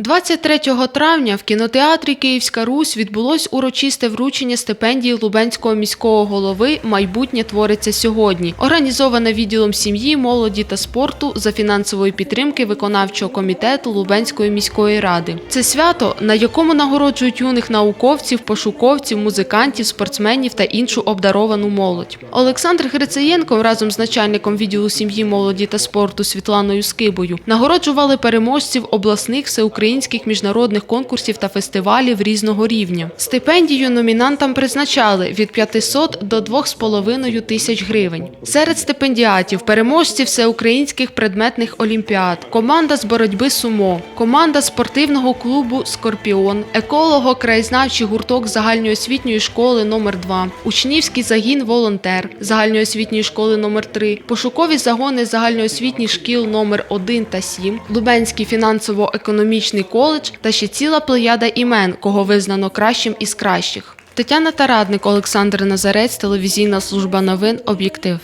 23 травня в кінотеатрі Київська Русь відбулось урочисте вручення стипендії Лубенського міського голови Майбутнє твориться сьогодні, організоване відділом сім'ї, молоді та спорту за фінансової підтримки виконавчого комітету Лубенської міської ради. Це свято, на якому нагороджують юних науковців, пошуковців, музикантів, спортсменів та іншу обдаровану молодь. Олександр Грицеєнко разом з начальником відділу сім'ї, молоді та спорту Світланою Скибою нагороджували переможців обласних всеукраїнських міжнародних конкурсів та фестивалів різного рівня. Стипендію номінантам призначали від 500 до 2,5 тисяч гривень. Серед стипендіатів переможці всеукраїнських предметних олімпіад, команда з боротьби сумо, команда спортивного клубу Скорпіон, еколого-краєзнавчий гурток загальноосвітньої школи номер 2 учнівський загін Волонтер загальноосвітньої школи номер 3 пошукові загони загальноосвітніх шкіл номер 1 та 7, Лубенський фінансово-економічний коледж та ще ціла плеяда імен, кого визнано кращим із кращих. Тетяна Тарадник, Олександр Назарець, телевізійна служба новин Об'єктив.